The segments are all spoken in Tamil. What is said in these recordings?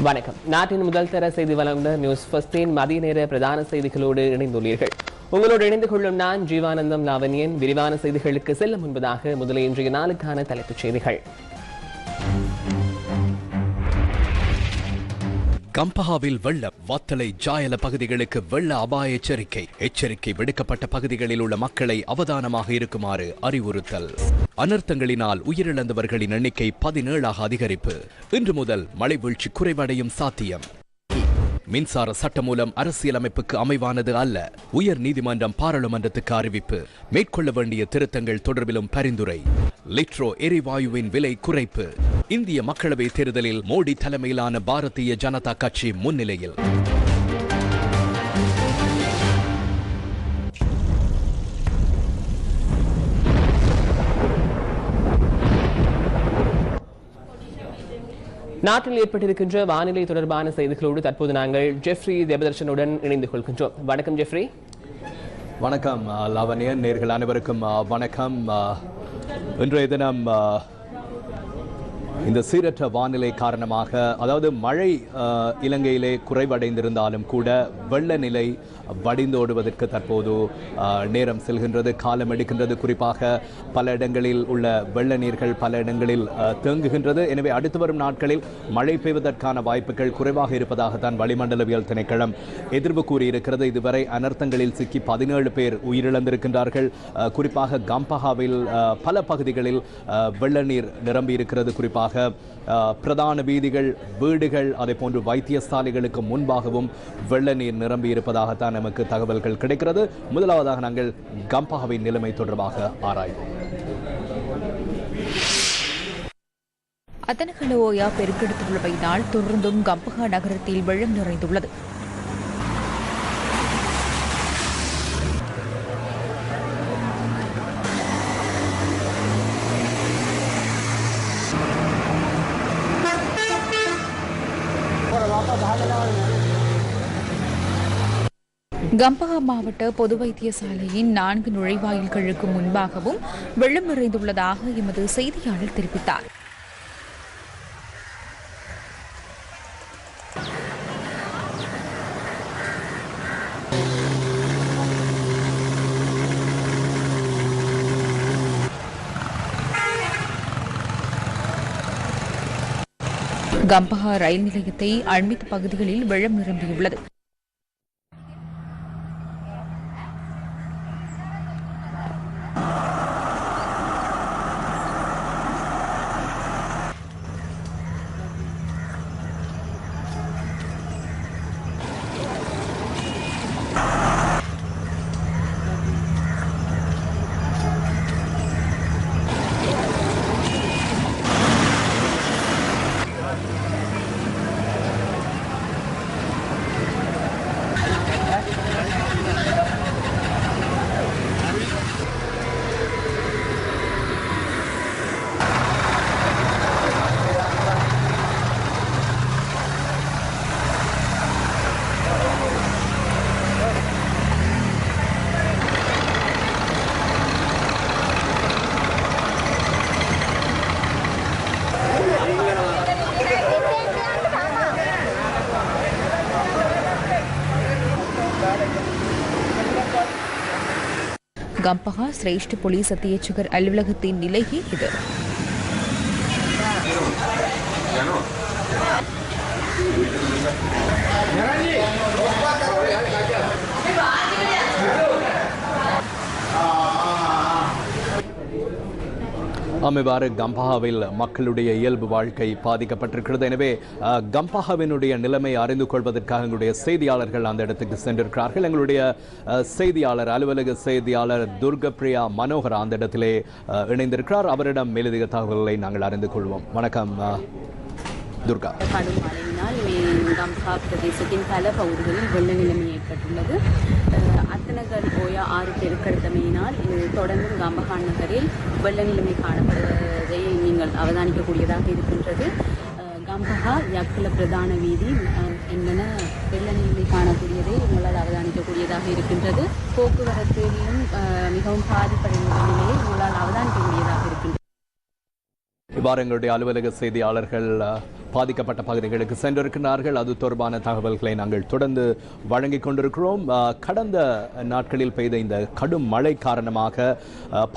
வணக்கம். நாட்டின் முதல் தர செய்தி வழங்குனர் நியூஸ் ஃபஸ்டின் மதிய நேர பிரதான செய்திகளோடு இணைந்துள்ளீர்கள். உங்களோடு இணைந்து கொள்ளும் நான் ஜீவானந்தம் லாவண்யன். விரிவான செய்திகளுக்கு செல்ல முன்பதாக முதலில் இன்றைய நாளுக்கான தலைப்புச் செய்திகள். கம்பஹாவில் வெள்ளம் வத்தலை ஜாயல பகுதிகளுக்கு வெள்ள அபாய எச்சரிக்கை. எச்சரிக்கை விடுக்கப்பட்ட பகுதிகளில் உள்ள மக்களை அவதானமாக இருக்குமாறு அறிவுறுத்தல். அனர்த்தங்களினால் உயிரிழந்தவர்களின் எண்ணிக்கை பதினேழாக அதிகரிப்பு. இன்று முதல் மழை வீழ்ச்சி குறைவடையும் சாத்தியம். மின்சார சட்டம் மூலம் அரசியலமைப்புக்கு அமைவானது அல்ல உயர் நீதிமன்றம் பாராளுமன்றத்துக்கு அறிவிப்பு. மேற்கொள்ள வேண்டிய திருத்தங்கள் தொடர்பிலும் பரிந்துரை. லிட்ரோ எரிவாயுவின் விலை குறைப்பு. இந்திய மக்களவை தேர்தலில் மோடி தலைமையிலான பாரதிய ஜனதா கட்சி முன்னிலையில். நாட்டில் ஏற்பட்டிருக்கின்ற வானிலை தொடர்பான செய்திகளோடு தற்போது நாங்கள் ஜெஃப்ரி தேவதர்ஷனுடன் இணைந்து கொள்கின்றோம். வணக்கம் ஜெஃப்ரி. வணக்கம் லாவண்யன் நேர்கள் அனைவருக்கும் வணக்கம் இன்றைய தினம் அஹ், இந்த சீரற்ற வானிலை காரணமாக அதாவது மழை இலங்கையிலே குறைவடைந்திருந்தாலும் கூட வெள்ள நிலை வடிந்தோடுவதற்கு தற்போது நேரம் செல்கின்றது காலம் எடுக்கின்றது. குறிப்பாக பல இடங்களில் உள்ள வெள்ள நீர்கள் பல இடங்களில் தேங்குகின்றது. எனவே அடுத்து வரும் நாட்களில் மழை பெய்வதற்கான வாய்ப்புகள் குறைவாக இருப்பதாகத்தான் வளிமண்டலவியல் திணைக்களம் எதிர்வு கூறியிருக்கிறது. இதுவரை அனர்த்தங்களில் சிக்கி பதினேழு பேர் உயிரிழந்திருக்கின்றார்கள். குறிப்பாக கம்பஹாவில் பல பகுதிகளில் வெள்ள நீர் நிரம்பி இருக்கிறது குறிப்பாக அஹ், பிரதான வீதிகள் வீடுகள் அதே போன்று வைத்தியசாலைகளுக்கு முன்பாகவும் வெள்ள நீர் நிரம்பி இருப்பதாகத்தான் நமக்கு தகவல்கள் கிடைக்கிறது. முதலாவதாக நாங்கள் கம்பாவின் நிலைமை தொடர்பாக ஆராய்வோம். அதனகல ஓயா பெருக்கெடுத்துள்ளமையினால் தொடர்ந்தும் கம்பஹா நகரத்தில் வெள்ளம் நிறைந்துள்ளது. கம்பஹா மாவட்ட பொது வைத்தியசாலையின் நான்கு நுழைவாயில்களுக்கு முன்பாகவும் வெள்ளம் நிறைந்துள்ளதாக எமது செய்தியாளர் தெரிவித்தார். கம்பஹா ரயில் நிலையத்தை அண்மித்த பகுதிகளில் வெள்ளம் நிரம்பியுள்ளது. கம்பஹா சிரேஷ்ட போலீஸ் அத்தியட்சகர் அலுவலகத்தின் நிலையே இது. அமைவாறு கம்பஹாவில் மக்களுடைய இயல்பு வாழ்க்கை பாதிக்கப்பட்டிருக்கிறது. எனவே கம்பஹாவினுடைய நிலைமை அறிந்து கொள்வதற்காக எங்களுடைய செய்தியாளர்கள் அந்த இடத்துக்கு சென்றிருக்கிறார்கள். எங்களுடைய செய்தியாளர் அலுவலக செய்தியாளர் துர்கப்பிரியா மனோகர் அந்த இடத்திலே இணைந்திருக்கிறார். அவரிடம் மேலதிக தகவல்களை நாங்கள் அறிந்து கொள்வோம். வணக்கம் துர்கா. கடும் மழையினால் கம்பா பிரதேசத்தின் பல பகுதிகளில் வெள்ள நிலைமை ஏற்பட்டுள்ளது. அஹ், ஓயா ஆறு பெருக்கெடுத்தமையினால் இது தொடர்ந்தும் கம்பகான் நகரில் வெள்ள நிலைமை காணப்படுவதை நீங்கள் அவதானிக்கக்கூடியதாக இருக்கின்றது. கம்பகா கம்பஹா யக்குல பிரதான வீதி என்பன வெள்ள நிலைமை காணக்கூடியதை உங்களால் அவதானிக்கக்கூடியதாக இருக்கின்றது. போக்குவரத்திலும் மிகவும் பாதிப்படைந்த நிலையை உங்களால் அவதானிக்கக்கூடியதாக இருக்கின்றது. இவ்வாறு எங்களுடைய அலுவலக செய்தியாளர்கள் பாதிக்கப்பட்ட பகுதிகளுக்கு சென்றிருக்கிறார்கள். அது தொடர்பான தகவல்களை நாங்கள் தொடர்ந்து வழங்கிக் கொண்டிருக்கிறோம். கடந்த நாட்களில் பெய்த இந்த கடும் மழை காரணமாக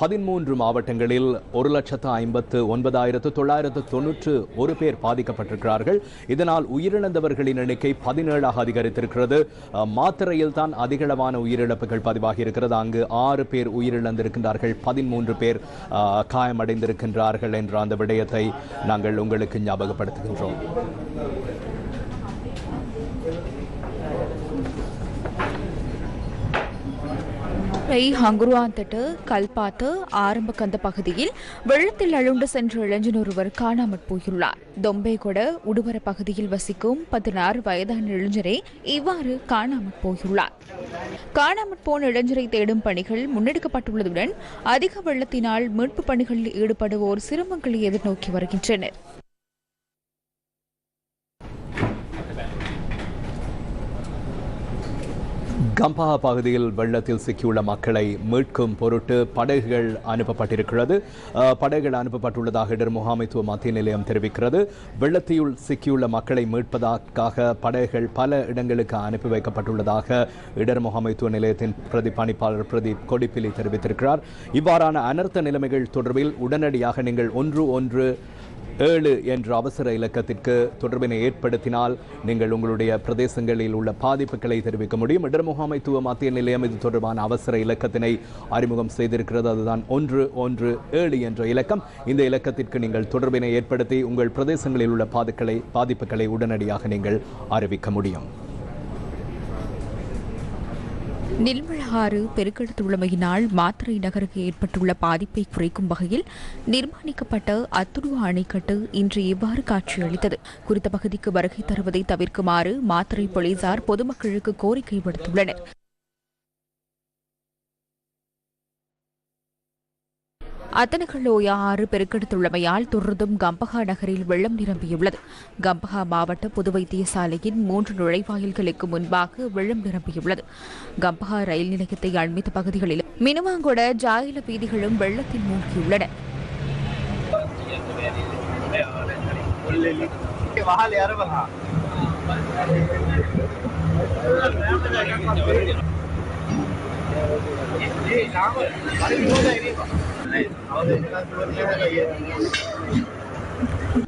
பதிமூன்று மாவட்டங்களில் ஒரு லட்சத்து ஐம்பத்து ஒன்பதாயிரத்து தொள்ளாயிரத்து தொன்னூற்று ஒரு பேர் பாதிக்கப்பட்டிருக்கிறார்கள். இதனால் உயிரிழந்தவர்களின் எண்ணிக்கை பதினேழாக அதிகரித்திருக்கிறது. மாத்திரையில் தான் அதிகளவான உயிரிழப்புகள் பதிவாகி இருக்கிறது அங்கு ஆறு பேர் உயிரிழந்திருக்கின்றார்கள். பதிமூன்று பேர் காயமடைந்திருக்கின்றார்கள் என்ற அந்த விடயத்தை நாங்கள் உங்களுக்கு ஞாபகப்படுத்துகின்றோம். ரை ஹங்குருவாந்தட்டு கல்பாத்து ஆரம்ப கந்த பகுதியில் வெள்ளத்தில் அழுண்டு சென்ற இளைஞன் ஒருவர் காணாமற் போயுள்ளார். தொம்பேகொட உடுவர பகுதியில் வசிக்கும் பதினாறு வயதான இளைஞரே இவ்வாறு காணாமற் போயுள்ளார். காணாமற் போன இளைஞரை தேடும் பணிகள் முன்னெடுக்கப்பட்டுள்ளதுடன் அதிக வெள்ளத்தினால் மீட்பு பணிகளில் ஈடுபடுவோர் சிரமங்களை எதிர்நோக்கி வருகின்றனர். கம்பா பகுதியில் வெள்ளத்தில் சிக்கியுள்ள மக்களை மீட்கும் பொருட்டு படகுகள் அனுப்பப்பட்டிருக்கிறது. படகுகள் அனுப்பப்பட்டுள்ளதாக இடர் முகாமைத்துவ மத்திய நிலையம் தெரிவிக்கிறது. வெள்ளத்தில் சிக்கியுள்ள மக்களை மீட்பதற்காக படகுகள் பல இடங்களுக்கு அனுப்பி வைக்கப்பட்டுள்ளதாக இடர் முகாமைத்துவ நிலையத்தின் பிரதி பணிப்பாளர் பிரதீப் கொடிப்பிலி தெரிவித்திருக்கிறார். இவ்வாறான அனர்த்த நிலைமைகள் தொடர்பில் உடனடியாக நீங்கள் ஒன்று ஒன்று ஏழு என்ற அவசர இலக்கத்திற்கு தொடர்பினை ஏற்படுத்தினால் நீங்கள் உங்களுடைய பிரதேசங்களில் உள்ள பாதிப்புகளை தெரிவிக்க முடியும். இடர் முகாமைத்துவ மத்திய நிலையம் இது தொடர்பான அவசர இலக்கத்தினை அறிமுகம் செய்திருக்கிறது. அதுதான் ஒன்று ஒன்று ஏழு என்ற இலக்கம். இந்த இலக்கத்திற்கு நீங்கள் தொடர்பினை ஏற்படுத்தி உங்கள் பிரதேசங்களில் உள்ள பாதுக்களை பாதிப்புகளை உடனடியாக நீங்கள் அறிவிக்க முடியும். நில்மல ஆறு பெருக்கெடுத்துள்ளமையினால் மாத்திரை நகருக்கு ஏற்பட்டுள்ள பாதிப்பை குறைக்கும் வகையில் நிர்மாணிக்கப்பட்ட அத்துருவ அணைக்கட்டு இன்று இவ்வாறு காட்சியளித்தது. குறித்த பகுதிக்கு வருகை தருவதை தவிர்க்குமாறு மாத்திரை போலீசார் பொதுமக்களுக்கு கோரிக்கை விடுத்துள்ளனர். அத்தனகளோயா ஆறு பெருக்கெடுத்துள்ளமையால் தொடர்ந்தும் கம்பஹா நகரில் வெள்ளம் நிரம்பியுள்ளது. கம்பஹா மாவட்ட பொது வைத்தியசாலையின் மூன்று நுழைவாயில்களுக்கு முன்பாக வெள்ளம் நிரம்பியுள்ளது. கம்பஹா ரயில் நிலையத்தை அண்மித்த பகுதிகளில் மினுவாங்கொட ஜாயில வீதிகளும் வெள்ளத்தில் மூழ்கியுள்ளன.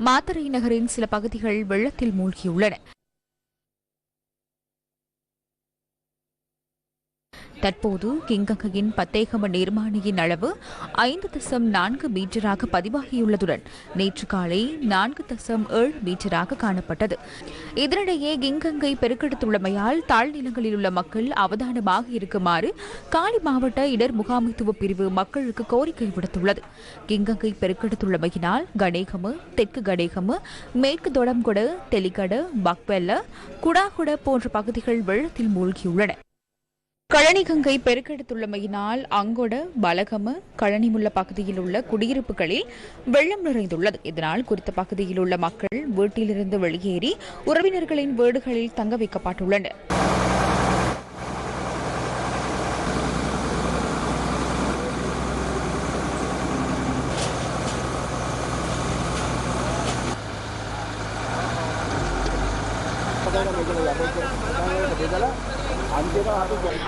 மாத்தறை நகரின் சில பகுதிகள் வெள்ளத்தில் மூழ்கியுள்ளன. தற்போது கிங்ககையின் பத்தேகம நிர்மாணியின் அளவு ஐந்து தசம் நான்கு மீட்டராக பதிவாகியுள்ளதுடன் நேற்று காலை நான்கு தசம் ஏழு மீட்டராக காணப்பட்டது. இதனிடையே கிங்கங்கை பெருக்கெடுத்துள்ளமையால் தாழ்நிலங்களில் உள்ள மக்கள் அவதானமாக இருக்குமாறு காலி மாவட்ட இடர் முகாமைத்துவ பிரிவு மக்களுக்கு கோரிக்கை விடுத்துள்ளது. கிங்கங்கை பெருக்கெடுத்துள்ளமையினால் கணேகமு தெற்கு கணேகமு மேற்கு தொடம்கொட தெலிகட பக்வெல்ல குடாகுட போன்ற பகுதிகள் வெள்ளத்தில் மூழ்கியுள்ளன. கழனிகங்கை பெருக்கெடுத்துள்ளமையினால் அங்கொட பலகம கழனிமுள்ள பகுதியில் உள்ள குடியிருப்புகளில் வெள்ளம் நிறைந்துள்ளது. இதனால் குறித்த பகுதியில் உள்ள மக்கள் வீட்டிலிருந்து வெளியேறி உறவினர்களின் வீடுகளில் தங்க வைக்கப்பட்டுள்ளனர்.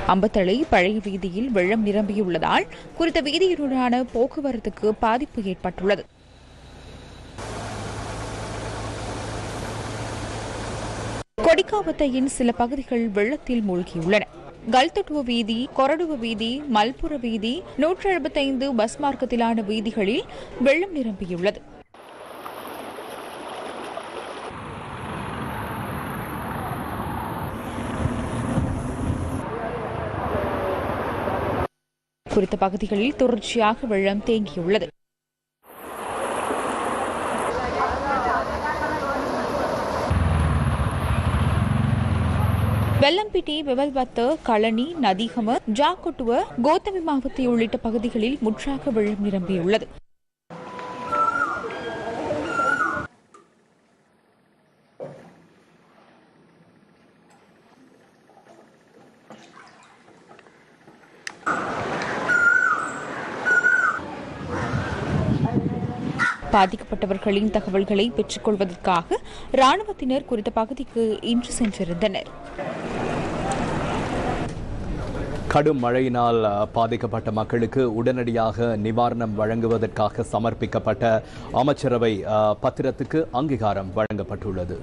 அம்பத்தளை பழைய வீதியில் வெள்ளம் நிரம்பியுள்ளதால் குறித்த வீதியினூடான போக்குவரத்துக்கு பாதிப்பு ஏற்பட்டுள்ளது. கொடிக்காவத்தையின் சில பகுதிகள் வெள்ளத்தில் மூழ்கியுள்ளன. கல்தட்டுவ வீதி கொரடுவ வீதி மல்புர வீதி நூற்றி எழுபத்தைந்து பஸ் மார்க்கத்திலான வீதிகளில் வெள்ளம் நிரம்பியுள்ளது. குறித்த பகுதிகளில் தொடர்ச்சியாக வெள்ளம் தேங்கியுள்ளது. வெல்லம்பிட்டி வெவல்வத்த களனி நதிகம ஜாக்கொட்டுவ கோத்தமி மாவத்தை உள்ளிட்ட பகுதிகளில் முற்றாக வெள்ளம் நிரம்பியுள்ளது. பாதிக்கப்பட்டவர்களின் தகவல்களை பெற்றுக்கொள்வதற்காக ராணுவத்தினர் குறித்த பகுதிக்கு இன்று சென்றிருந்தனர். கடும் மழையினால் பாதிக்கப்பட்ட மக்களுக்கு உடனடியாக நிவாரணம் வழங்குவதற்காக சமர்ப்பிக்கப்பட்ட அமைச்சரவை பத்திரத்துக்கு அங்கீகாரம் வழங்கப்பட்டுள்ளது.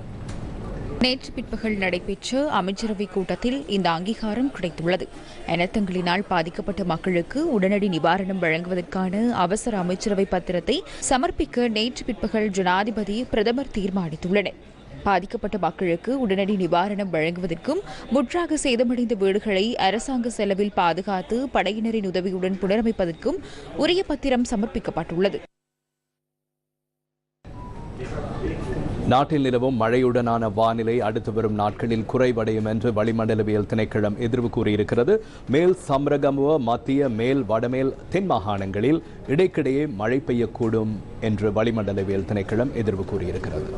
நேற்று பிற்பகல் நடைபெற்ற அமைச்சரவைக் கூட்டத்தில் இந்த அங்கீகாரம் கிடைத்துள்ளது. அனர்த்தங்களினால் பாதிக்கப்பட்ட மக்களுக்கு உடனடி நிவாரணம் வழங்குவதற்கான அவசர அமைச்சரவை பத்திரத்தை சமர்ப்பிக்க நேற்று பிற்பகல் ஜனாதிபதி பிரதமர் தீர்மானித்துள்ளனர். பாதிக்கப்பட்ட மக்களுக்கு உடனடி நிவாரணம் வழங்குவதற்கும் முற்றாக சேதமடைந்த வீடுகளை அரசாங்க செலவில் பாதுகாத்து படையினரின் உதவியுடன் புனரமைப்பதற்கும் உரிய பத்திரம் சமர்ப்பிக்கப்பட்டுள்ளது. நாட்டில் நிலவும் மழையுடனான வானிலை அடுத்து வரும் நாட்களில் குறைவடையும் என்று வளிமண்டலவியல் திணைக்களம் எதிர்வு கூறியிருக்கிறது. மேல் சம்ரகமுவ மத்திய மேல் வடமேல் தென் மாகாணங்களில் இடைக்கிடையே மழை பெய்யக்கூடும் என்று வளிமண்டலவியல் திணைக்களம் எதிர்வு கூறியிருக்கிறது.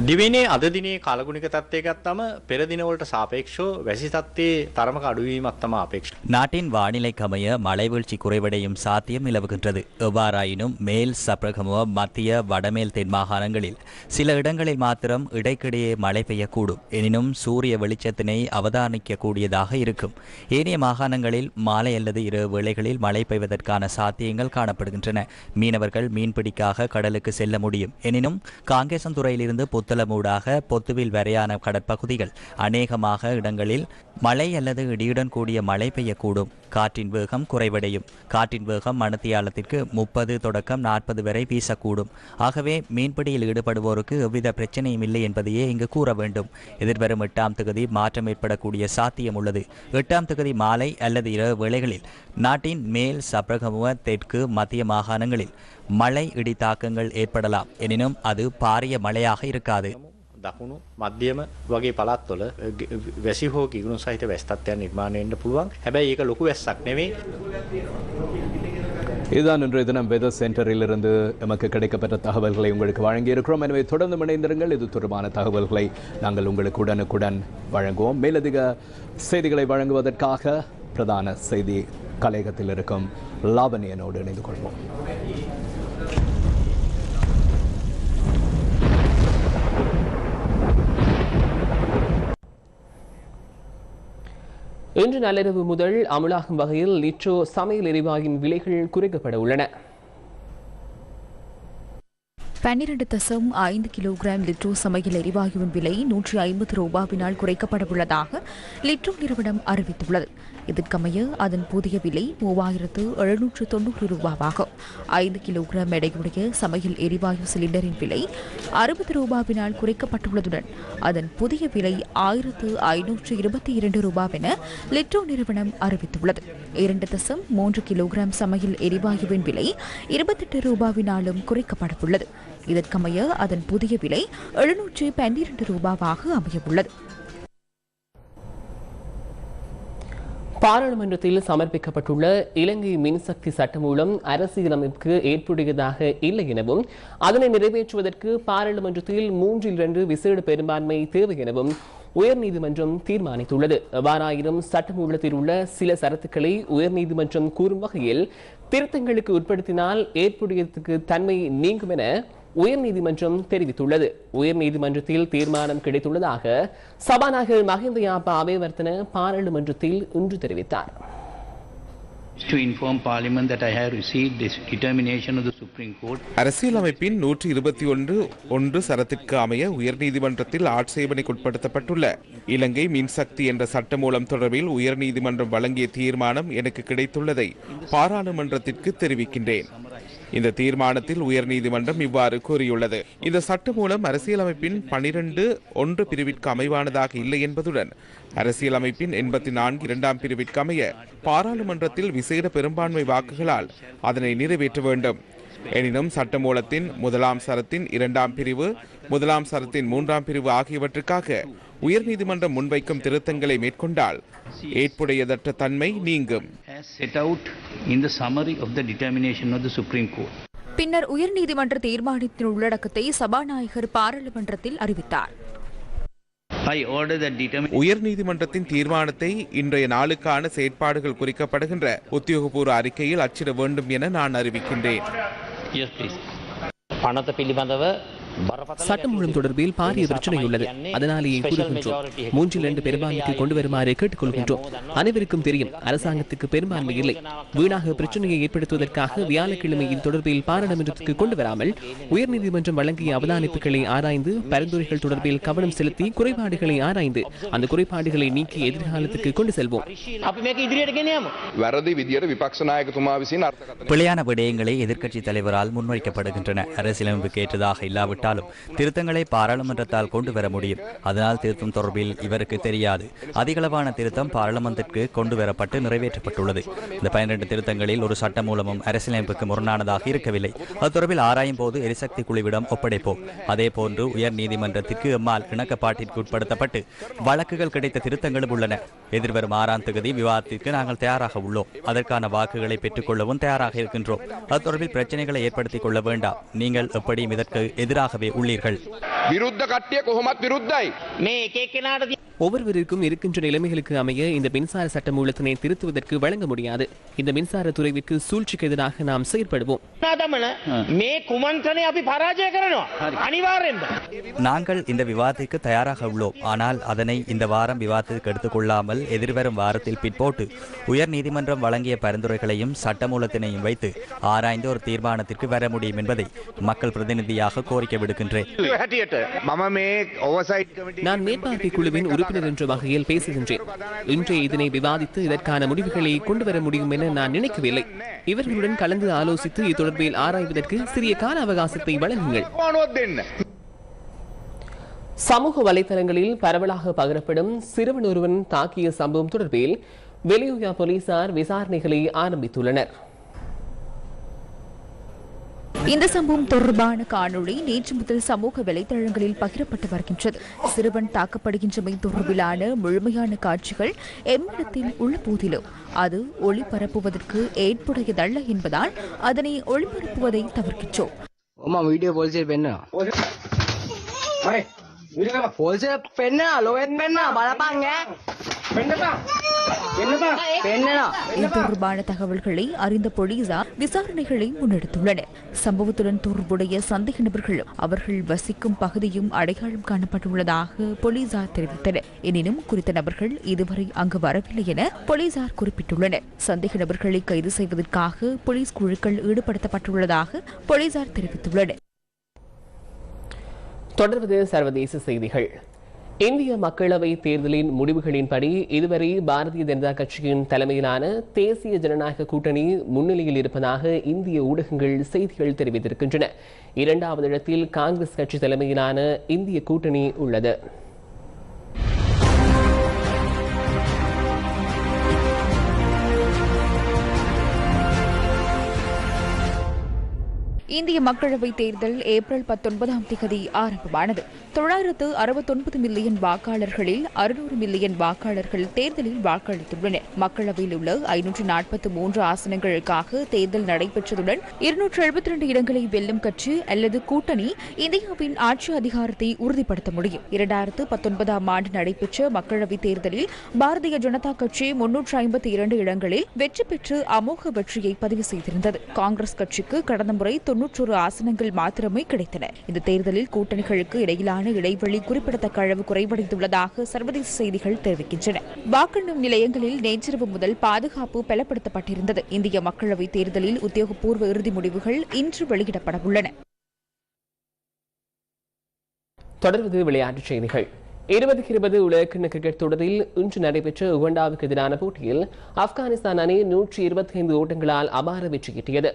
දිවනේ අද දිනේ කාලගුණික තත්වය ගත්තම පෙර දිනවලට සාපේක්ෂෝ වැසි තත්වේ තරමක අඩුවීමක් තම අපේක්ෂ. நாட்டின் வானிலைக்கமைய மழை வீழ்ச்சி குறைவடையும் சாத்தியம் நிலவுகின்றது எவ்வாறாயினும் மேல் சப்ரகமுவ மத்திய வடமேல் தென் மாகாணங்களில் சில இடங்களில் மாத்திரம் இடைக்கிடையே மழை பெய்யக்கூடும் எனினும் சூரிய வெளிச்சத்தினை அவதானிக்கக்கூடியதாக இருக்கும் ஏனைய மாகாணங்களில் மாலை அல்லது இரவு வேளைகளில் மழை பெய்வதற்கான சாத்தியங்கள் காணப்படுகின்றன மீனவர்கள் மீன்பிடிக்காக கடலுக்கு செல்ல முடியும் எனினும் காங்கேசன்துறையிலிருந்து புத்தளமூடாக பொத்துவில் வரையான கடற்பகுதிகள் அநேகமாக இடங்களில் மழை அல்லது இடியுடன் கூடிய மழை பெய்யக்கூடும். காற்றின் வேகம் குறைவடையும். காற்றின் வேகம் மணத்தியாலத்திற்கு முப்பது தொடக்கம் நாற்பது வரை வீசக்கூடும். ஆகவே மீன்பிடியில் ஈடுபடுவோருக்கு எவ்வித பிரச்சனையும் இல்லை என்பதையே இங்கு கூற வேண்டும். எதிர்வரும் எட்டாம் தொகுதி மாற்றம் ஏற்படக்கூடிய சாத்தியம் உள்ளது. எட்டாம் தொகுதி மாலை அல்லது இரவு வேளைகளில் நாட்டின் மேல் சப்ரகமுவ தெற்கு மத்திய மாகாணங்களில் மழை இடி தாக்கங்கள் ஏற்படலாம். எனினும் அது பாரிய மழையாக இருக்காது. දකුණු මධ්‍යම වගේ පළත්වල වැසි හෝ කිගුණු සහිත වැස්තත්වයන් නිර්මාණයෙන්ට පුළුවන් හැබැයි ඒක ලොකු වැස්සක් නෙවෙයි இதுதான் இன்றைய தினம் வெதர் சென்டரிலிருந்து எமக்கு கிடைக்கப்பட்ட தகவல்களை உங்களுக்கு வழங்கியிருக்கிறோம் எனவே தொடர்ந்து இணைந்திருங்கள் இது தொடர்பான தகவல்களை நாங்கள் உங்களுக்கு உடனுக்குடன் வழங்குவோம் மேலதிக செய்திகளை வழங்குவதற்காக பிரதான செய்தி கலையகத்தில் இருக்கும் லாவணியனோடு இணைந்து கொள்வோம் இன்று நள்ளிரவு முதல் அமலாகும் வகையில் லிட்ரோ சமையல் எரிவாயின் விலைகள் குறைக்கப்பட உள்ளன. பன்னிரண்டு தசம் ஐந்து கிலோகிராம் லிட்ரோ சமையல் எரிவாயுவின் விலை நூற்றி ஐம்பது ரூபாவினால் குறைக்கப்பட உள்ளதாக லிட்ரோ நிறுவனம் அறிவித்துள்ளது. இதற்கமைய அதன் புதிய விலை மூவாயிரத்து எழுநூற்று தொண்ணூறு ரூபாவாகும். ஐந்து கிலோகிராம் எடையுடைய சமையல் எரிவாயு சிலிண்டரின் விலை அறுபது ரூபாவினால் குறைக்கப்பட்டுள்ளதுடன் அதன் புதிய விலை ஆயிரத்து ஐநூற்று இருபத்தி இரண்டு ரூபாவென லிட்ரோ நிறுவனம் அறிவித்துள்ளது. இரண்டு தசம் மூன்று கிலோகிராம் சமையல் எரிவாயுவின் விலை இருபத்தெட்டு ரூபாவினாலும் குறைக்கப்படவுள்ளது. இதற்கமைய அதன் புதிய விலை எழுநூற்று பன்னிரண்டு ரூபாவாக அமையவுள்ளது. பாராளுமன்றத்தில் சமர்ப்பிக்கப்பட்டுள்ள இலங்கை மின்சக்தி சட்டமூலம் அரசியலமைப்புக்கு ஏற்புடையதாக இல்லை எனவும் அதனை நிறைவேற்றுவதற்கு பாராளுமன்றத்தில் மூன்றில் இரண்டு விசேட பெரும்பான்மை தேவை எனவும் உயர்நீதிமன்றம் தீர்மானித்துள்ளது. எவ்வாறாயினும் சட்டமூலத்தில் உள்ள சில சரத்துக்களை உயர்நீதிமன்றம் கூறும் வகையில் திருத்தங்களுக்கு உட்படுத்தினால் ஏற்புடையத்துக்கு தன்மை நீங்கும் என உயர்நீதிமன்றம் தெரிவித்துள்ளது. உயர்நீதிமன்றத்தில் தீர்மானம் கிடைத்துள்ளதாக சபாநாயகர் மஹிந்த யாப்பா அபேவர்த்தன பாராளுமன்றத்தில் இன்று தெரிவித்தார். To inform Parliament that I have received this determination of the Supreme Court. அரசியலமைப்பின் நூற்றி இருபத்தி ஒன்று ஒன்று சரத்திற்கு அமைய உயர்நீதிமன்றத்தில் ஆட்சேபனைக்குட்படுத்தப்பட்டுள்ள. இலங்கை மின்சக்தி என்ற சட்டமூலம் தொடர்பில் உயர்நீதிமன்றம் வழங்கிய தீர்மானம் எனக்கு கிடைத்துள்ளதை பாராளுமன்றத்திற்கு தெரிவிக்கின்றேன். இந்த தீர்மானத்தில் உயர்நீதிமன்றம் இவ்வாறு கூறியுள்ளது. இந்த சட்டமூலம் அரசியலமைப்பின் பனிரெண்டு ஒன்று பிரிவிற்கு அமைவானதாக இல்லை என்பதுடன் அரசியலமைப்பின் எண்பத்தி நான்கு இரண்டாம் பிரிவிற்கு அமைய பாராளுமன்றத்தில் விசேட பெரும்பான்மை வாக்குகளால் அதனை நிறைவேற்ற வேண்டும். எனினும் சட்டமூலத்தின் முதலாம் சரத்தின் இரண்டாம் பிரிவு முதலாம் சரத்தின் மூன்றாம் பிரிவு ஆகியவற்றுக்காக உயர்நீதிமன்றம் முன்வைக்கும் திருத்தங்களை மேற்கொண்டால் ஏற்புடையதற்ற தன்மை நீங்கும். Set out in the summary of the determination of the Supreme Court. பின்னர் உயர்நீதிமன்ற தீர்மானத்தின் உள்ளடக்கத்தை சபாநாயகர் பாராளுமன்றத்தில் அறிவித்தார் I order that determination உயர்நீதிமன்றத்தின் தீர்மானத்தை இன்றைய நாளுக்கான செயற்பாடுகள் குறிக்கப்படுகின்ற உத்தியோகபூர்வ அறிக்கையில் அச்சிட வேண்டும் என நான் அறிவிக்கின்றேன் Yes, please. சட்டம் ஒழுங்கு தொடர்பில் பாரிய பிரச்சனை உள்ளது அதனாலேயே கூறுகின்றோம் மூன்றில் இரண்டு பெரும்பான்மைக்கு கொண்டு வருமாறு கேட்டுக்கொள்கின்றோம். அனைவருக்கும் தெரியும். அரசாங்கத்துக்கு பெரும்பான்மை இல்லை. வீணாக பிரச்சனையை ஏற்படுத்துவதற்காக வியாழக்கிழமை இது தொடர்பில் பாராளுமன்றத்துக்கு கொண்டு வராமல் உயர்நீதிமன்றம் வழங்கிய அவதானிப்புகளை ஆராய்ந்து பரிந்துரைகள் தொடர்பில் கவனம் செலுத்தி குறைபாடுகளை ஆராய்ந்து அந்த குறைபாடுகளை நீக்கி எதிர்காலத்துக்கு கொண்டு செல்வோம். பிழையான விடயங்களை எதிர்க்கட்சி தலைவரால் முன்வைக்கப்படுகின்றன. அரசியலமைப்பு கேட்டதாக இல்லாவிட்டால் இல்லாவிட்டாலும் திருத்தங்களை பாராளுமன்றத்தால் கொண்டு வர முடியும். அதனால் திருத்தம் தொடர்பில் இவருக்கு தெரியாது. அதிகளவான திருத்தம் பாராளுமன்றத்திற்கு கொண்டு வரப்பட்டு நிறைவேற்றப்பட்டுள்ளது. இந்த பன்னிரண்டு திருத்தங்களில் ஒரு சட்ட மூலமும் அரசியலமைப்புக்கு முரணானதாக இருக்கவில்லை. அது தொடர்பில் ஆராயும் போது எரிசக்தி குழுவிடம் ஒப்படைப்போம். அதே போன்று உயர் நீதிமன்றத்திற்கு எம்மால் இணக்கப்பாட்டிற்கு உட்படுத்தப்பட்டு வழக்குகள் கிடைத்த திருத்தங்களும் உள்ளன. எதிர்வரும் ஆறாம் தொகுதி விவாதத்திற்கு நாங்கள் தயாராக உள்ளோம். அதற்கான வாக்குகளை பெற்றுக்கொள்ளவும் தயாராக இருக்கின்றோம். அது தொடர்பில் பிரச்சனைகளை ஏற்படுத்திக் கொள்ள வேண்டாம். நீங்கள் எப்படியும் இதற்கு எதிராக உள்ளீர்கள். விருத்த கட்டிய கோமத் விருத்தை மே ஒவ்வொருவருக்கும் இருக்கின்ற நிலைமைகளுக்கு அமைய இந்த மின்சார சட்ட மூலத்தினை திருத்துவதற்கு வழங்க முடியாது. இந்த மின்சார துறைவிற்கு சூழ்ச்சிக்கு எதிராக நாம் செயற்படுவோம். நாங்கள் இந்த விவாதத்துக்கு தயாராக உள்ளோம். ஆனால் அதனை இந்த வாரம் விவாதத்துக்கு எடுத்துக்கொள்ளாமல் எதிர்வரும் வாரத்தில் பின்போட்டு உயர் நீதிமன்றம் வழங்கிய பரிந்துரைகளையும் சட்ட மூலத்தினையும் வைத்து ஆராய்ந்து ஒரு தீர்மானத்திற்கு வர முடியும் என்பதை மக்கள் பிரதிநிதியாக கோரிக்கை விடுக்கின்றேன். நான் மேற்பார்வை குழுவின் உறுப்பினர் உறுப்பினர் என்ற வகையில் பேசுகின்றேன். இன்றே இதனை விவாதித்து இதற்கான முடிவுகளை கொண்டு வர முடியும் என நான் நினைக்கவில்லை. இவர்களுடன் கலந்து ஆலோசித்து இது ஆராய்வதற்கு சிறிய கால அவகாசத்தை வழங்குங்கள். சமூக வலைதளங்களில் பரவலாக பகிரப்படும் சிறுவன் ஒருவன் தாக்கிய சம்பவம் தொடர்பில் வெளியுயா போலீசார் விசாரணைகளை ஆரம்பித்துள்ளனர். இந்த சம்பவம் தொடர்பான காணொளி நேற்று முதல் சமூக வலைதளங்களில் பகிரப்பட்டு வருகின்றது. சிறுவன் தாக்கப்படுகின்றமை தொடர்பிலான முழுமையான காட்சிகள் எம்மிடத்தில் உள்ள போதிலும் அது ஒளிபரப்புவதற்கு ஏற்புடையதல்ல என்பதால் அதனை ஒளிபரப்புவதை தவிர்க்கின்றோம். வீடியோ பெண்ணா? பெண்ணா? பெண்ணா? வளர்ப்பாங்க இது தொடர்பான தகவல்களை அறிந்த போலீசார் விசாரணைகளை முன்னெடுத்துள்ளனர். சம்பவத்துடன் தொடர்புடைய சந்தேக நபர்களும் அவர்கள் வசிக்கும் பகுதியும் அடையாளம் காணப்பட்டுள்ளதாக போலீசார் தெரிவித்தனர். எனினும் குறித்த நபர்கள் இதுவரை அங்கு வரவில்லை என போலீசார் குறிப்பிட்டுள்ளனர். சந்தேக நபர்களை கைது செய்வதற்காக போலீஸ் குழுக்கள் ஈடுபடுத்தப்பட்டுள்ளதாக போலீசார் தெரிவித்துள்ளனர். தொடர்வது சர்வதேச செய்திகள். இந்திய மக்களவை தேர்தலின் முடிவுகளின்படி இதுவரை பாரதிய ஜனதா கட்சியின் தலைமையிலான தேசிய ஜனநாயக கூட்டணி முன்னிலையில் இருப்பதாக இந்திய ஊடகங்கள் செய்திகள் தெரிவித்திருக்கின்றன. இரண்டாவது இடத்தில் காங்கிரஸ் கட்சி தலைமையிலான இந்திய கூட்டணி உள்ளது. இந்திய மக்களவைத் தேர்தல் ஏப்ரல் பத்தொன்பதாம் தேதி ஆரம்பமானது. தொள்ளாயிரத்து அறுபத்தொன்பது மில்லியன் வாக்காளர்களில் அறுநூறு மில்லியன் வாக்காளர்கள் தேர்தலில் வாக்களித்துள்ளனர். மக்களவையில் உள்ள ஐநூற்று நாற்பத்தி மூன்று ஆசனங்களுக்காக தேர்தல் நடைபெற்றதுடன் இருநூற்று எழுபத்தி இரண்டு இடங்களை வெல்லும் கட்சி அல்லது கூட்டணி இந்தியாவின் ஆட்சி அதிகாரத்தை உறுதிப்படுத்த முடியும். இரண்டாயிரத்து பத்தொன்பதாம் ஆண்டு நடைபெற்ற மக்களவைத் தேர்தலில் பாரதிய ஜனதா கட்சி முன்னூற்று ஐம்பத்தி இரண்டு இடங்களில் வெற்றி பெற்று அமோக வெற்றியை பதிவு செய்திருந்தது. காங்கிரஸ் கட்சிக்கு கடந்த முறை தொன்னூற்றொரு ஆசனங்கள் மாத்திரமே கிடைத்தன. இந்த தேர்தலில் கூட்டணிகளுக்கு இடையிலான இடைவெளி குறிப்பிடத்தக்க அளவு குறைவடைந்துள்ளதாக சர்வதேச செய்திகள் தெரிவிக்கின்றன. வாக்கெண்ணும் நிலையங்களில் நேற்றிரவு முதல் பாதுகாப்பு பலப்படுத்தப்பட்டிருந்தது. இந்திய மக்களவைத் தேர்தலில் உத்தியோகபூர்வ இறுதி முடிவுகள் இன்று வெளியிடப்பட உள்ளன தொடர்வது விளையாட்டுச் செய்திகள். இருபதுக்கு இருபது உலகக்கிண்ண கிரிக்கெட் தொடரில் இன்று நடைபெற்ற உகண்டாவுக்கு எதிரான போட்டியில் ஆப்கானிஸ்தான் அணி நூற்றி இருபத்தி ஐந்து ஓட்டங்களால் அபார வெற்றி கிட்டியது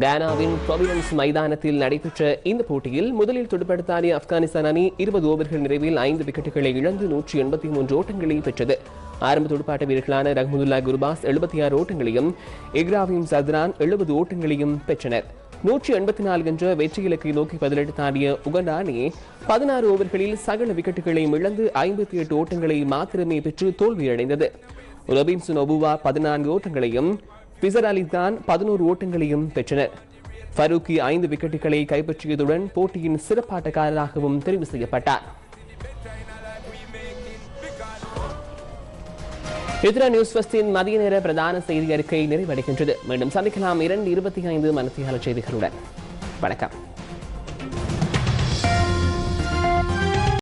கானாவின் ப்ரொவிடன்ஸ் மைதானத்தில் நடைபெற்ற இந்த போட்டியில் முதலில் துடுப்படுத்தாடிய ஆப்கானிஸ்தான் அணி இருபது ஓவர்கள் நிறைவில் ஐந்து விக்கெட்டுகளை இழந்து நூற்றி எண்பத்தி மூன்று ஓட்டங்களை பெற்றது. ஆரம்ப துடுப்பாட்ட வீரர்களான ரஹ்மதுல்லா குருபாஸ் எழுபத்தி ஆறு ஓட்டங்களையும் இக்ராவிம் சத்ரான் எழுபது ஓட்டங்களையும் பெற்றனர். நூற்றி எண்பத்தி நாலு என்ற வெற்றி இலக்கை நோக்கி பதிலெடுத்தாடிய உகண்டா அணி பதினாறு ஓவர்களில் சகல விக்கெட்டுகளையும் இழந்து ஐம்பத்தி எட்டு ஓட்டங்களை மாத்திரமே பெற்று தோல்வியடைந்தது. ரொபின்சன் ஒபுவா பதினான்கு ஓட்டங்களையும் பிசர் அலி தான் பதினோரு ஓட்டங்களையும் பெற்றனர். ஃபரூக்கி ஐந்து விக்கெட்டுகளை கைப்பற்றியதுடன் போட்டியின் சிறப்பாட்டக்காரராகவும் தெரிவு செய்யப்பட்டார். இத்துடன் நியூஸ் ஃபஸ்டின் மதிய நேர பிரதான செய்தி அறிக்கை நிறைவடைகின்றது. மீண்டும் சந்திக்கலாம் இரண்டு இருபத்தி ஐந்து மனத்தியால செய்திகளுடன். வணக்கம்.